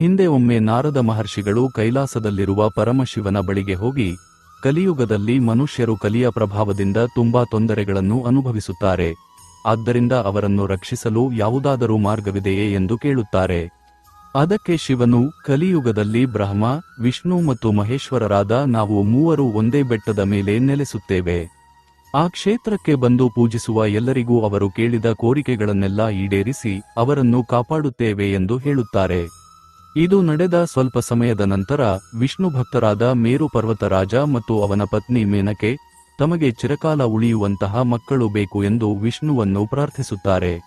ಹಿಂದೆ ಒಮ್ಮೆ ನಾರದ ಮಹರ್ಷಿಗಳು ಕೈಲಾಸದಲ್ಲಿರುವ ಪರಮಶಿವನ ಬಳಿಗೆ ಹೋಗಿ, ಕಲಿಯುಗದಲ್ಲಿ ಮನುಷ್ಯರು ಕಲಿಯ ಪ್ರಭಾವದಿಂದ ತುಂಬಾ ತೊಂದರೆಗಳನ್ನು ಅನುಭವಿಸುತ್ತಾರೆ. ಆದ್ದರಿಂದ ಅವರನ್ನು ರಕ್ಷಿಸಲು ಯಾವುದಾದರೂ ಮಾರ್ಗವಿದೆಯೇ ಎಂದು ಕೇಳುತ್ತಾರೆ. ಅದಕ್ಕೆ ಶಿವನು, ಕಲಿಯುಗದಲ್ಲಿ ಬ್ರಹ್ಮ, ವಿಷ್ಣು ಮತ್ತು ಮಹೇಶ್ವರರಾದ ನಾವು ಮೂವರು ಒಂದೇ ಬೆಟ್ಟದ ಮೇಲೆ ನೆಲೆಸುತ್ತೇವೆ. ಆ ಕ್ಷೇತ್ರಕ್ಕೆ ಬಂದು ಪೂಜಿಸುವ ಎಲ್ಲರಿಗೂ ಅವರು ಕೇಳಿದ ಕೋರಿಕೆಗಳನ್ನೆಲ್ಲ ಈಡೇರಿಸಿ ಅವರನ್ನು ಕಾಪಾಡುತ್ತೇವೆ ಎಂದು ಹೇಳುತ್ತಾರೆ. ಇದು ನಡೆದ ಸ್ವಲ್ಪ ಸಮಯದ ನಂತರ ವಿಷ್ಣು ಭಕ್ತರಾದ ಮೇರು ಪರ್ವತರಾಜ ಮತ್ತು ಅವನ ಪತ್ನಿ ಮೇನಕೆ ತಮಗೆ ಚಿರಕಾಲ ಉಳಿಯುವಂತಹ ಮಕ್ಕಳು ಬೇಕು ಎಂದು ವಿಷ್ಣುವನ್ನು ಪ್ರಾರ್ಥಿಸುತ್ತಾರೆ.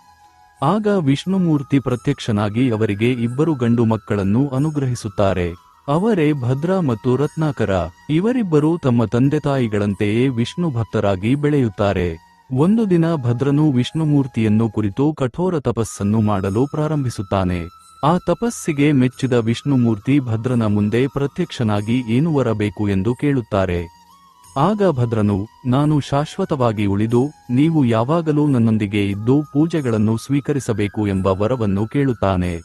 ಆಗ ವಿಷ್ಣುಮೂರ್ತಿ ಪ್ರತ್ಯಕ್ಷನಾಗಿ ಅವರಿಗೆ ಇಬ್ಬರು ಗಂಡು ಮಕ್ಕಳನ್ನು ಅನುಗ್ರಹಿಸುತ್ತಾರೆ. ಅವರೇ ಭದ್ರ ಮತ್ತು ರತ್ನಾಕರ. ಇವರಿಬ್ಬರು ತಮ್ಮ ತಂದೆ ತಾಯಿಗಳಂತೆಯೇ ವಿಷ್ಣು ಭಕ್ತರಾಗಿ ಬೆಳೆಯುತ್ತಾರೆ. ಒಂದು ದಿನ ಭದ್ರನು ವಿಷ್ಣುಮೂರ್ತಿಯನ್ನು ಕುರಿತು ಕಠೋರ ತಪಸ್ಸನ್ನು ಮಾಡಲು ಪ್ರಾರಂಭಿಸುತ್ತಾನೆ. ಆ ತಪಸ್ಸಿಗೆ ಮೆಚ್ಚಿದ ವಿಷ್ಣುಮೂರ್ತಿ ಭದ್ರನ ಮುಂದೆ ಪ್ರತ್ಯಕ್ಷನಾಗಿ ಏನು ವರಬೇಕು ಎಂದು ಕೇಳುತ್ತಾರೆ. ಆಗ ಭದ್ರನು, ನಾನು ಶಾಶ್ವತವಾಗಿ ಉಳಿದು, ನೀವು ಯಾವಾಗಲೂ ನನ್ನೊಂದಿಗೆ ಇದ್ದು ಪೂಜೆಗಳನ್ನು ಸ್ವೀಕರಿಸಬೇಕು ಎಂಬ ವರವನ್ನು ಕೇಳುತ್ತಾನೆ.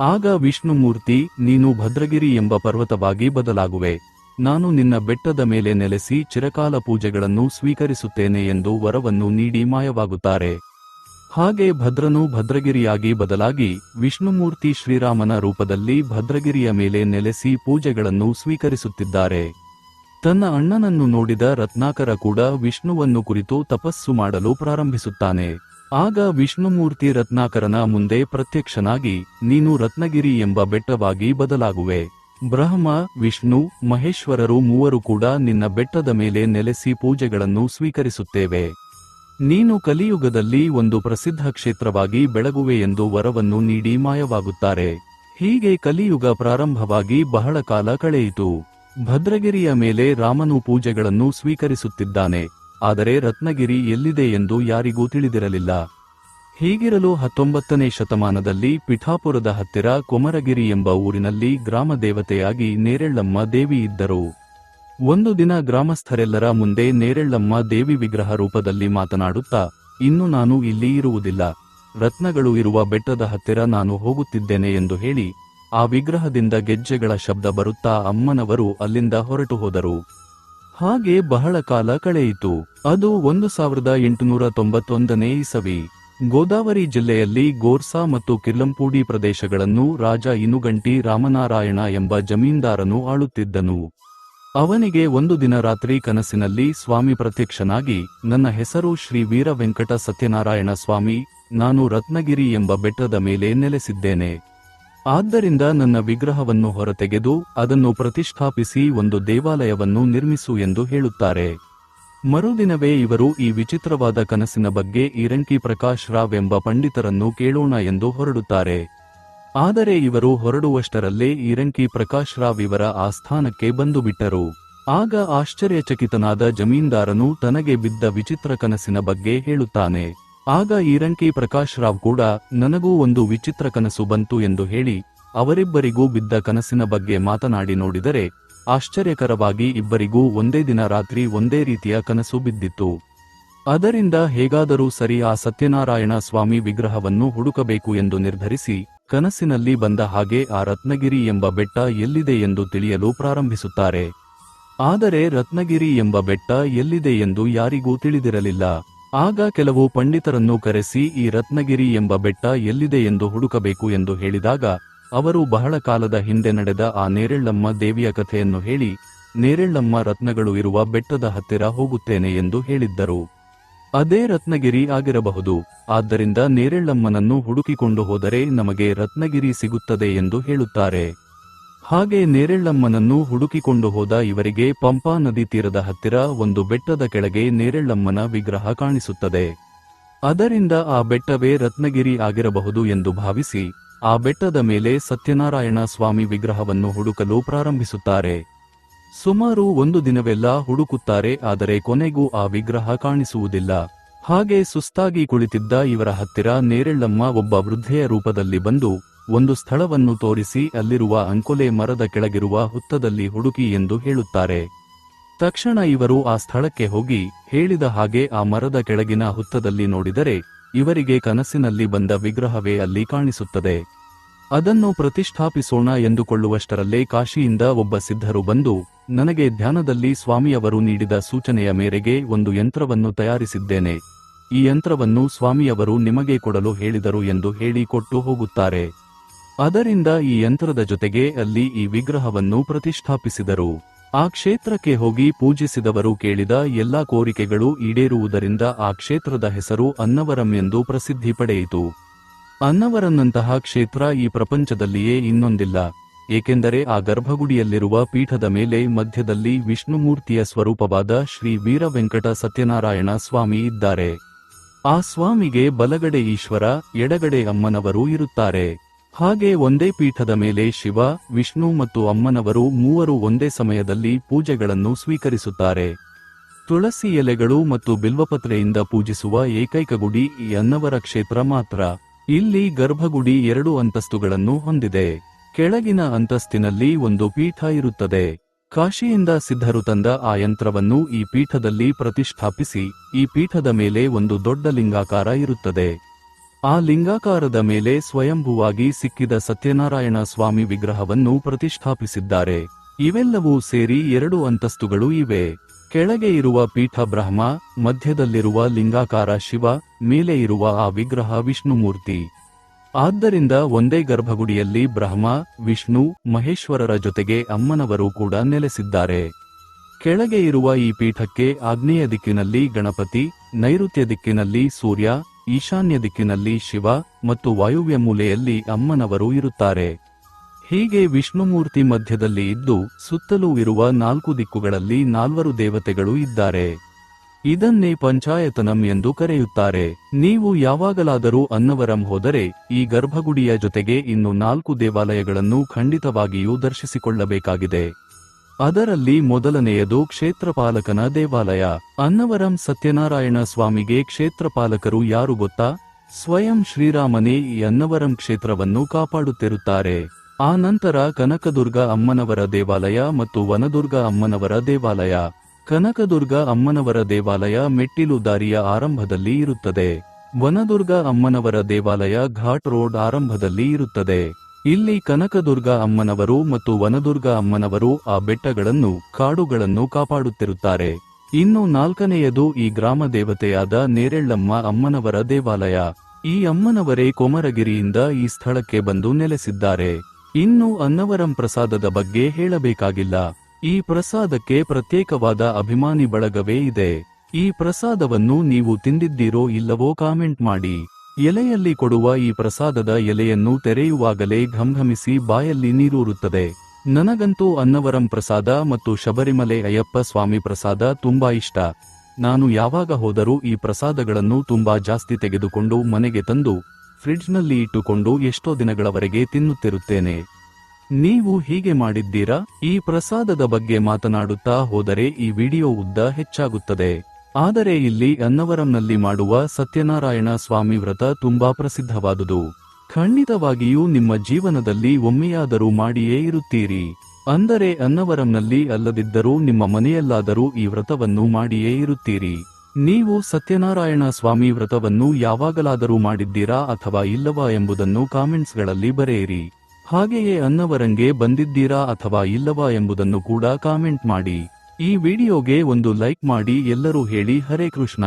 ಆಗ ವಿಷ್ಣುಮೂರ್ತಿ, ನೀನು ಭದ್ರಗಿರಿ ಎಂಬ ಪರ್ವತವಾಗಿ ಬದಲಾಗುವೆ. ನಾನು ನಿನ್ನ ಬೆಟ್ಟದ ಮೇಲೆ ನೆಲೆಸಿ ಚಿರಕಾಲ ಪೂಜೆಗಳನ್ನು ಸ್ವೀಕರಿಸುತ್ತೇನೆ ಎಂದು ವರವನ್ನು ನೀಡಿ ಮಾಯವಾಗುತ್ತಾರೆ. ಹಾಗೆ ಭದ್ರನು ಭದ್ರಗಿರಿಯಾಗಿ ಬದಲಾಗಿ ವಿಷ್ಣುಮೂರ್ತಿ ಶ್ರೀರಾಮನ ರೂಪದಲ್ಲಿ ಭದ್ರಗಿರಿಯ ಮೇಲೆ ನೆಲೆಸಿ ಪೂಜೆಗಳನ್ನು ಸ್ವೀಕರಿಸುತ್ತಿದ್ದಾರೆ. ತನ್ನ ಅಣ್ಣನನ್ನು ನೋಡಿದ ರತ್ನಾಕರ ಕೂಡ ವಿಷ್ಣುವನ್ನು ಕುರಿತು ತಪಸ್ಸು ಮಾಡಲು ಪ್ರಾರಂಭಿಸುತ್ತಾನೆ. ಆಗ ವಿಷ್ಣುಮೂರ್ತಿ ರತ್ನಾಕರನ ಮುಂದೆ ಪ್ರತ್ಯಕ್ಷನಾಗಿ, ನೀನು ರತ್ನಗಿರಿ ಎಂಬ ಬೆಟ್ಟವಾಗಿ ಬದಲಾಗುವೆ. ಬ್ರಹ್ಮ, ವಿಷ್ಣು, ಮಹೇಶ್ವರರು ಮೂವರು ಕೂಡ ನಿನ್ನ ಬೆಟ್ಟದ ಮೇಲೆ ನೆಲೆಸಿ ಪೂಜೆಗಳನ್ನು ಸ್ವೀಕರಿಸುತ್ತೇವೆ. ನೀನು ಕಲಿಯುಗದಲ್ಲಿ ಒಂದು ಪ್ರಸಿದ್ಧ ಕ್ಷೇತ್ರವಾಗಿ ಬೆಳಗುವೆ ಎಂದು ವರವನ್ನು ನೀಡಿ ಮಾಯವಾಗುತ್ತಾರೆ. ಹೀಗೆ ಕಲಿಯುಗ ಪ್ರಾರಂಭವಾಗಿ ಬಹಳ ಕಾಲ ಕಳೆಯಿತು. ಭದ್ರಗಿರಿಯ ಮೇಲೆ ರಾಮನು ಪೂಜೆಗಳನ್ನು ಸ್ವೀಕರಿಸುತ್ತಿದ್ದಾನೆ. ಆದರೆ ರತ್ನಗಿರಿ ಎಲ್ಲಿದೆ ಎಂದು ಯಾರಿಗೂ ತಿಳಿದಿರಲಿಲ್ಲ. ಹೀಗಿರಲು ಹತ್ತೊಂಬತ್ತನೇ ಶತಮಾನದಲ್ಲಿ ಪಿಠಾಪುರದ ಹತ್ತಿರ ಕೊಮರಗಿರಿ ಎಂಬ ಊರಿನಲ್ಲಿ ಗ್ರಾಮ ದೇವತೆಯಾಗಿ ನೇರೆಳ್ಳಮ್ಮ ದೇವಿ ಇದ್ದರು. ಒಂದು ದಿನ ಗ್ರಾಮಸ್ಥರೆಲ್ಲರ ಮುಂದೆ ನೇರಳ್ಳಮ್ಮ ದೇವಿ ವಿಗ್ರಹ ರೂಪದಲ್ಲಿ ಮಾತನಾಡುತ್ತಾ, ಇನ್ನು ನಾನು ಇಲ್ಲಿ ಇರುವುದಿಲ್ಲ. ರತ್ನಗಳು ಇರುವ ಬೆಟ್ಟದ ಹತ್ತಿರ ನಾನು ಹೋಗುತ್ತಿದ್ದೇನೆ ಎಂದು ಹೇಳಿ, ಆ ವಿಗ್ರಹದಿಂದ ಗೆಜ್ಜೆಗಳ ಶಬ್ದ ಬರುತ್ತಾ ಅಮ್ಮನವರು ಅಲ್ಲಿಂದ ಹೊರಟು ಹೋದರು. ಹಾಗೆ ಬಹಳ ಕಾಲ ಕಳೆಯಿತು. ಅದು ಒಂದು ಸಾವಿರದ ಎಂಟುನೂರ ತೊಂಬತ್ತೊಂದನೇ ಇಸವಿ. ಗೋದಾವರಿ ಜಿಲ್ಲೆಯಲ್ಲಿ ಗೋರ್ಸಾ ಮತ್ತು ಕಿರ್ಲಂಪೂಡಿ ಪ್ರದೇಶಗಳನ್ನು ರಾಜ ಇನುಗಂಟಿ ರಾಮನಾರಾಯಣ ಎಂಬ ಜಮೀನ್ದಾರನು ಆಳುತ್ತಿದ್ದನು. ಅವನಿಗೆ ಒಂದು ದಿನ ರಾತ್ರಿ ಕನಸಿನಲ್ಲಿ ಸ್ವಾಮಿ ಪ್ರತ್ಯಕ್ಷನಾಗಿ, ನನ್ನ ಹೆಸರು ಶ್ರೀ ವೀರ ವೆಂಕಟ ಸತ್ಯನಾರಾಯಣ ಸ್ವಾಮಿ, ನಾನು ರತ್ನಗಿರಿ ಎಂಬ ಬೆಟ್ಟದ ಮೇಲೆ ನೆಲೆಸಿದ್ದೇನೆ. ಆದ್ದರಿಂದ ನನ್ನ ವಿಗ್ರಹವನ್ನು ಹೊರತೆಗೆದು ಅದನ್ನು ಪ್ರತಿಷ್ಠಾಪಿಸಿ ಒಂದು ದೇವಾಲಯವನ್ನು ನಿರ್ಮಿಸು ಎಂದು ಹೇಳುತ್ತಾರೆ. ಮರುದಿನವೇ ಇವರು ಈ ವಿಚಿತ್ರವಾದ ಕನಸಿನ ಬಗ್ಗೆ ಈರಂಕಿ ಪ್ರಕಾಶ್ ರಾವ್ ಎಂಬ ಪಂಡಿತರನ್ನು ಕೇಳೋಣ ಎಂದು ಹೊರಡುತ್ತಾರೆ. ಆದರೆ ಇವರು ಹೊರಡುವಷ್ಟರಲ್ಲೇ ಈರಂಕಿ ಪ್ರಕಾಶ್ ರಾವ್ ಇವರ ಆಸ್ಥಾನಕ್ಕೆ ಬಂದು ಬಿಟ್ಟರು ಆಗ ಆಶ್ಚರ್ಯಚಕಿತನಾದ ಜಮೀನ್ದಾರನು ತನಗೆ ಬಿದ್ದ ವಿಚಿತ್ರ ಕನಸಿನ ಬಗ್ಗೆ ಹೇಳುತ್ತಾನೆ. ಆಗ ಈರಂಕಿ ಪ್ರಕಾಶ್ ರಾವ್ ಕೂಡ, ನನಗೂ ಒಂದು ವಿಚಿತ್ರ ಕನಸು ಬಂತು ಎಂದು ಹೇಳಿ, ಅವರಿಬ್ಬರಿಗೂ ಬಿದ್ದ ಕನಸಿನ ಬಗ್ಗೆ ಮಾತನಾಡಿ ನೋಡಿದರೆ, ಆಶ್ಚರ್ಯಕರವಾಗಿ ಇಬ್ಬರಿಗೂ ಒಂದೇ ದಿನ ರಾತ್ರಿ ಒಂದೇ ರೀತಿಯ ಕನಸು ಬಿದ್ದಿತ್ತು. ಅದರಿಂದ ಹೇಗಾದರೂ ಸರಿ ಆ ಸತ್ಯನಾರಾಯಣ ಸ್ವಾಮಿ ವಿಗ್ರಹವನ್ನು ಹುಡುಕಬೇಕು ಎಂದು ನಿರ್ಧರಿಸಿ ಕನಸಿನಲ್ಲಿ ಬಂದ ಹಾಗೆ ಆ ರತ್ನಗಿರಿ ಎಂಬ ಬೆಟ್ಟ ಎಲ್ಲಿದೆ ಎಂದು ತಿಳಿಯಲು ಪ್ರಾರಂಭಿಸುತ್ತಾರೆ. ಆದರೆ ರತ್ನಗಿರಿ ಎಂಬ ಬೆಟ್ಟ ಎಲ್ಲಿದೆ ಎಂದು ಯಾರಿಗೂ ತಿಳಿದಿರಲಿಲ್ಲ. ಆಗ ಕೆಲವು ಪಂಡಿತರನ್ನು ಕರೆಸಿ ಈ ರತ್ನಗಿರಿ ಎಂಬ ಬೆಟ್ಟ ಎಲ್ಲಿದೆ ಎಂದು ಹುಡುಕಬೇಕು ಎಂದು ಹೇಳಿದಾಗ, ಅವರು ಬಹಳ ಕಾಲದ ಹಿಂದೆ ನಡೆದ ಆ ನೇರೆಳ್ಳಮ್ಮ ದೇವಿಯ ಕಥೆಯನ್ನು ಹೇಳಿ, ನೇರೆಳ್ಳಮ್ಮ ರತ್ನಗಳು ಇರುವ ಬೆಟ್ಟದ ಹತ್ತಿರ ಹೋಗುತ್ತೇನೆ ಎಂದು ಹೇಳಿದ್ದರು. ಅದೇ ರತ್ನಗಿರಿ ಆಗಿರಬಹುದು. ಆದ್ದರಿಂದ ನೇರಳಮ್ಮನನ್ನು ಹುಡುಕಿಕೊಂಡು ಹೋದರೆ ನಮಗೆ ರತ್ನಗಿರಿ ಸಿಗುತ್ತದೆ ಎಂದು ಹೇಳುತ್ತಾರೆ. ಹಾಗೆ ನೇರಳಮ್ಮನನ್ನು ಹುಡುಕಿಕೊಂಡು ಹೋದ ಇವರಿಗೆ ಪಂಪಾ ನದಿ ತೀರದ ಹತ್ತಿರ ಒಂದು ಬೆಟ್ಟದ ಕೆಳಗೆ ನೇರಳಮ್ಮನ ವಿಗ್ರಹ ಕಾಣಿಸುತ್ತದೆ. ಅದರಿಂದ ಆ ಬೆಟ್ಟವೇ ರತ್ನಗಿರಿ ಆಗಿರಬಹುದು ಎಂದು ಭಾವಿಸಿ, ಆ ಬೆಟ್ಟದ ಮೇಲೆ ಸತ್ಯನಾರಾಯಣ ಸ್ವಾಮಿ ವಿಗ್ರಹವನ್ನು ಹುಡುಕಲು ಪ್ರಾರಂಭಿಸುತ್ತಾರೆ. ಸುಮಾರು ಒಂದು ದಿನವೆಲ್ಲ ಹುಡುಕುತ್ತಾರೆ, ಆದರೆ ಕೊನೆಗೂ ಆ ವಿಗ್ರಹ ಕಾಣಿಸುವುದಿಲ್ಲ. ಹಾಗೆ ಸುಸ್ತಾಗಿ ಕುಳಿತಿದ್ದ ಇವರ ಹತ್ತಿರ ನೇರಳ್ಳಮ್ಮ ಒಬ್ಬ ವೃದ್ಧೆಯ ರೂಪದಲ್ಲಿ ಬಂದು, ಒಂದು ಸ್ಥಳವನ್ನು ತೋರಿಸಿ ಅಲ್ಲಿರುವ ಅಂಕೊಲೆ ಮರದ ಕೆಳಗಿರುವ ಹುತ್ತದಲ್ಲಿ ಹುಡುಕಿ ಎಂದು ಹೇಳುತ್ತಾರೆ. ತಕ್ಷಣ ಇವರು ಆ ಸ್ಥಳಕ್ಕೆ ಹೋಗಿ, ಹೇಳಿದ ಹಾಗೆ ಆ ಮರದ ಕೆಳಗಿನ ಹುತ್ತದಲ್ಲಿ ನೋಡಿದರೆ, ಇವರಿಗೆ ಕನಸಿನಲ್ಲಿ ಬಂದ ವಿಗ್ರಹವೇ ಅಲ್ಲಿ ಕಾಣಿಸುತ್ತದೆ. ಅದನ್ನು ಪ್ರತಿಷ್ಠಾಪಿಸೋಣ ಎಂದುಕೊಳ್ಳುವಷ್ಟರಲ್ಲೇ ಕಾಶಿಯಿಂದ ಒಬ್ಬ ಸಿದ್ಧರು ಬಂದು ನನಗೆ ಧ್ಯಾನದಲ್ಲಿ ಸ್ವಾಮಿಯವರು ನೀಡಿದ ಸೂಚನೆಯ ಮೇರೆಗೆ ಒಂದು ಯಂತ್ರವನ್ನು ತಯಾರಿಸಿದ್ದೇನೆ. ಈ ಯಂತ್ರವನ್ನು ಸ್ವಾಮಿಯವರು ನಿಮಗೆ ಕೊಡಲು ಹೇಳಿದರು ಎಂದು ಹೇಳಿ ಕೊಟ್ಟು ಹೋಗುತ್ತಾರೆ. ಅದರಿಂದ ಈ ಯಂತ್ರದ ಜೊತೆಗೆ ಅಲ್ಲಿ ಈ ವಿಗ್ರಹವನ್ನು ಪ್ರತಿಷ್ಠಾಪಿಸಿದರು. ಆ ಕ್ಷೇತ್ರಕ್ಕೆ ಹೋಗಿ ಪೂಜಿಸಿದವರು ಕೇಳಿದ ಎಲ್ಲಾ ಕೋರಿಕೆಗಳು ಈಡೇರುವುದರಿಂದ ಆ ಕ್ಷೇತ್ರದ ಹೆಸರು ಅನ್ನವರಂ ಎಂದು ಪ್ರಸಿದ್ಧಿ ಪಡೆಯಿತು. ಅನ್ನವರನ್ನಂತಹ ಕ್ಷೇತ್ರ ಈ ಪ್ರಪಂಚದಲ್ಲಿಯೇ ಇನ್ನೊಂದಿಲ್ಲ. ಏಕೆಂದರೆ ಆ ಗರ್ಭಗುಡಿಯಲ್ಲಿರುವ ಪೀಠದ ಮೇಲೆ ಮಧ್ಯದಲ್ಲಿ ವಿಷ್ಣುಮೂರ್ತಿಯ ಸ್ವರೂಪವಾದ ಶ್ರೀ ವೀರವೆಂಕಟ ಸತ್ಯನಾರಾಯಣ ಸ್ವಾಮಿ ಇದ್ದಾರೆ. ಆ ಸ್ವಾಮಿಗೆ ಬಲಗಡೆ ಈಶ್ವರ, ಎಡಗಡೆ ಅಮ್ಮನವರು ಇರುತ್ತಾರೆ. ಹಾಗೆ ಒಂದೇ ಪೀಠದ ಮೇಲೆ ಶಿವ, ವಿಷ್ಣು ಮತ್ತು ಅಮ್ಮನವರು ಮೂವರು ಒಂದೇ ಸಮಯದಲ್ಲಿ ಪೂಜೆಗಳನ್ನು ಸ್ವೀಕರಿಸುತ್ತಾರೆ. ತುಳಸಿ ಎಲೆಗಳು ಮತ್ತು ಬಿಲ್ವಪತ್ರೆಯಿಂದ ಪೂಜಿಸುವ ಏಕೈಕ ಗುಡಿ ಈ ಅನ್ನವರ ಕ್ಷೇತ್ರ ಮಾತ್ರ. ಇಲ್ಲಿ ಗರ್ಭಗುಡಿ ಎರಡು ಅಂತಸ್ತುಗಳನ್ನು ಹೊಂದಿದೆ. ಕೆಳಗಿನ ಅಂತಸ್ತಿನಲ್ಲಿ ಒಂದು ಪೀಠ ಇರುತ್ತದೆ. ಕಾಶಿಯಿಂದ ಸಿದ್ಧರು ತಂದ ಆ ಯಂತ್ರವನ್ನು ಈ ಪೀಠದಲ್ಲಿ ಪ್ರತಿಷ್ಠಾಪಿಸಿ, ಈ ಪೀಠದ ಮೇಲೆ ಒಂದು ದೊಡ್ಡ ಲಿಂಗಾಕಾರ ಇರುತ್ತದೆ. ಆ ಲಿಂಗಾಕಾರದ ಮೇಲೆ ಸ್ವಯಂಭುವಾಗಿ ಸಿಕ್ಕಿದ ಸತ್ಯನಾರಾಯಣ ಸ್ವಾಮಿ ವಿಗ್ರಹವನ್ನು ಪ್ರತಿಷ್ಠಾಪಿಸಿದ್ದಾರೆ. ಇವೆಲ್ಲವೂ ಸೇರಿ ಎರಡು ಅಂತಸ್ತುಗಳು ಇವೆ. ಕೆಳಗೆ ಇರುವ ಪೀಠ ಬ್ರಹ್ಮ, ಮಧ್ಯದಲ್ಲಿರುವ ಲಿಂಗಾಕಾರ ಶಿವ, ಮೇಲೆ ಇರುವ ಆ ವಿಗ್ರಹ ವಿಷ್ಣುಮೂರ್ತಿ. ಆದ್ದರಿಂದ ಒಂದೇ ಗರ್ಭಗುಡಿಯಲ್ಲಿ ಬ್ರಹ್ಮ, ವಿಷ್ಣು, ಮಹೇಶ್ವರರ ಜೊತೆಗೆ ಅಮ್ಮನವರು ಕೂಡ ನೆಲೆಸಿದ್ದಾರೆ. ಕೆಳಗೆ ಇರುವ ಈ ಪೀಠಕ್ಕೆ ಆಗ್ನೇಯ ದಿಕ್ಕಿನಲ್ಲಿ ಗಣಪತಿ, ನೈಋತ್ಯ ದಿಕ್ಕಿನಲ್ಲಿ ಸೂರ್ಯ, ಈಶಾನ್ಯ ದಿಕ್ಕಿನಲ್ಲಿ ಶಿವ ಮತ್ತು ವಾಯುವ್ಯ ಮೂಲೆಯಲ್ಲಿ ಅಮ್ಮನವರು ಇರುತ್ತಾರೆ. ಹೀಗೆ ವಿಷ್ಣುಮೂರ್ತಿ ಮಧ್ಯದಲ್ಲಿ ಇದ್ದು, ಸುತ್ತಲೂ ಇರುವ ನಾಲ್ಕು ದಿಕ್ಕುಗಳಲ್ಲಿ ನಾಲ್ವರು ದೇವತೆಗಳು ಇದ್ದಾರೆ. ಇದನ್ನೇ ಪಂಚಾಯತನಂ ಎಂದು ಕರೆಯುತ್ತಾರೆ. ನೀವು ಯಾವಾಗಲಾದರೂ ಅನ್ನವರಂ ಹೋದರೆ, ಈ ಗರ್ಭಗುಡಿಯ ಜೊತೆಗೆ ಇನ್ನು ನಾಲ್ಕು ದೇವಾಲಯಗಳನ್ನು ಖಂಡಿತವಾಗಿಯೂ ದರ್ಶಿಸಿಕೊಳ್ಳಬೇಕಾಗಿದೆ. ಅದರಲ್ಲಿ ಮೊದಲನೆಯದು ಕ್ಷೇತ್ರಪಾಲಕನ ದೇವಾಲಯ. ಅನ್ನವರಂ ಸತ್ಯನಾರಾಯಣ ಸ್ವಾಮಿಗೆ ಕ್ಷೇತ್ರಪಾಲಕರು ಯಾರು ಗೊತ್ತಾ? ಸ್ವಯಂ ಶ್ರೀರಾಮನೇ ಈ ಅನ್ನವರಂ ಕ್ಷೇತ್ರವನ್ನು ಕಾಪಾಡುತ್ತಿರುತ್ತಾರೆ. ಆ ನಂತರ ಕನಕದುರ್ಗ ಅಮ್ಮನವರ ದೇವಾಲಯ ಮತ್ತು ವನದುರ್ಗ ಅಮ್ಮನವರ ದೇವಾಲಯ. ಕನಕದುರ್ಗ ಅಮ್ಮನವರ ದೇವಾಲಯ ಮೆಟ್ಟಿಲು ದಾರಿಯ ಆರಂಭದಲ್ಲಿ ಇರುತ್ತದೆ. ವನದುರ್ಗ ಅಮ್ಮನವರ ದೇವಾಲಯ ಘಾಟ್ ರೋಡ್ ಆರಂಭದಲ್ಲಿ ಇರುತ್ತದೆ. ಇಲ್ಲಿ ಕನಕದುರ್ಗ ಅಮ್ಮನವರು ಮತ್ತು ವನದುರ್ಗ ಅಮ್ಮನವರು ಆ ಬೆಟ್ಟಗಳನ್ನು, ಕಾಡುಗಳನ್ನು ಕಾಪಾಡುತ್ತಿರುತ್ತಾರೆ. ಇನ್ನು ನಾಲ್ಕನೆಯದು ಈ ಗ್ರಾಮ ದೇವತೆಯಾದ ನೇರೆಳ್ಳಮ್ಮ ಅಮ್ಮನವರ ದೇವಾಲಯ. ಈ ಅಮ್ಮನವರೇ ಕೊಮರಗಿರಿಯಿಂದ ಈ ಸ್ಥಳಕ್ಕೆ ಬಂದು ನೆಲೆಸಿದ್ದಾರೆ. ಇನ್ನು ಅನ್ನವರಂ ಪ್ರಸಾದದ ಬಗ್ಗೆ ಹೇಳಬೇಕಾಗಿಲ್ಲ. ಈ ಪ್ರಸಾದಕ್ಕೆ ಪ್ರತ್ಯೇಕವಾದ ಅಭಿಮಾನಿ ಬಳಗವೇ ಇದೆ. ಈ ಪ್ರಸಾದವನ್ನು ನೀವು ತಿಂದಿದ್ದೀರೋ ಇಲ್ಲವೋ ಕಾಮೆಂಟ್ ಮಾಡಿ. ಎಲೆಯಲ್ಲಿ ಕೊಡುವ ಈ ಪ್ರಸಾದದ ಎಲೆಯನ್ನು ತೆರೆಯುವಾಗಲೇ ಘಂಘಮಿಸಿ ಬಾಯಲ್ಲಿ ನೀರೂರುತ್ತದೆ. ನನಗಂತೂ ಅನ್ನವರಂ ಪ್ರಸಾದ ಮತ್ತು ಶಬರಿಮಲೆ ಅಯ್ಯಪ್ಪ ಸ್ವಾಮಿ ಪ್ರಸಾದ ತುಂಬಾ ಇಷ್ಟ. ನಾನು ಯಾವಾಗ ಹೋದರೂ ಈ ಪ್ರಸಾದಗಳನ್ನು ತುಂಬಾ ಜಾಸ್ತಿ ತೆಗೆದುಕೊಂಡು ಮನೆಗೆ ತಂದು, ಫ್ರಿಡ್ಜ್ನಲ್ಲಿ ಇಟ್ಟುಕೊಂಡು ಎಷ್ಟೋ ದಿನಗಳವರೆಗೆ ತಿನ್ನುತ್ತಿರುತ್ತೇನೆ. ನೀವು ಹೀಗೆ ಮಾಡಿದ್ದೀರಾ? ಈ ಪ್ರಸಾದದ ಬಗ್ಗೆ ಮಾತನಾಡುತ್ತಾ ಹೋದರೆ ಈ ವಿಡಿಯೋ ಉದ್ದ ಹೆಚ್ಚಾಗುತ್ತದೆ. ಆದರೆ ಇಲ್ಲಿ ಅನ್ನವರಂನಲ್ಲಿ ಮಾಡುವ ಸತ್ಯನಾರಾಯಣ ಸ್ವಾಮಿ ವ್ರತ ತುಂಬಾ ಪ್ರಸಿದ್ಧವಾದುದು. ಖಂಡಿತವಾಗಿಯೂ ನಿಮ್ಮ ಜೀವನದಲ್ಲಿ ಒಮ್ಮೆಯಾದರೂ ಮಾಡಿಯೇ ಇರುತ್ತೀರಿ. ಅಂದರೆ ಅನ್ನವರಂನಲ್ಲಿ ಅಲ್ಲದಿದ್ದರೂ ನಿಮ್ಮ ಮನೆಯಲ್ಲಾದರೂ ಈ ವ್ರತವನ್ನು ಮಾಡಿಯೇ ಇರುತ್ತೀರಿ. ನೀವು ಸತ್ಯನಾರಾಯಣ ಸ್ವಾಮಿ ವ್ರತವನ್ನು ಯಾವಾಗಲಾದರೂ ಮಾಡಿದ್ದೀರಾ ಅಥವಾ ಇಲ್ಲವಾ ಎಂಬುದನ್ನು ಕಾಮೆಂಟ್ಸ್ಗಳಲ್ಲಿ ಬರೆಯಿರಿ. ಹಾಗೆಯೇ ಅನ್ನವರಂಗೆ ಬಂದಿದ್ದೀರಾ ಅಥವಾ ಇಲ್ಲವಾ ಎಂಬುದನ್ನು ಕೂಡ ಕಾಮೆಂಟ್ ಮಾಡಿ. ಈ ವಿಡಿಯೋಗೆ ಒಂದು ಲೈಕ್ ಮಾಡಿ ಎಲ್ಲರೂ ಹೇಳಿ ಹರೇ ಕೃಷ್ಣ.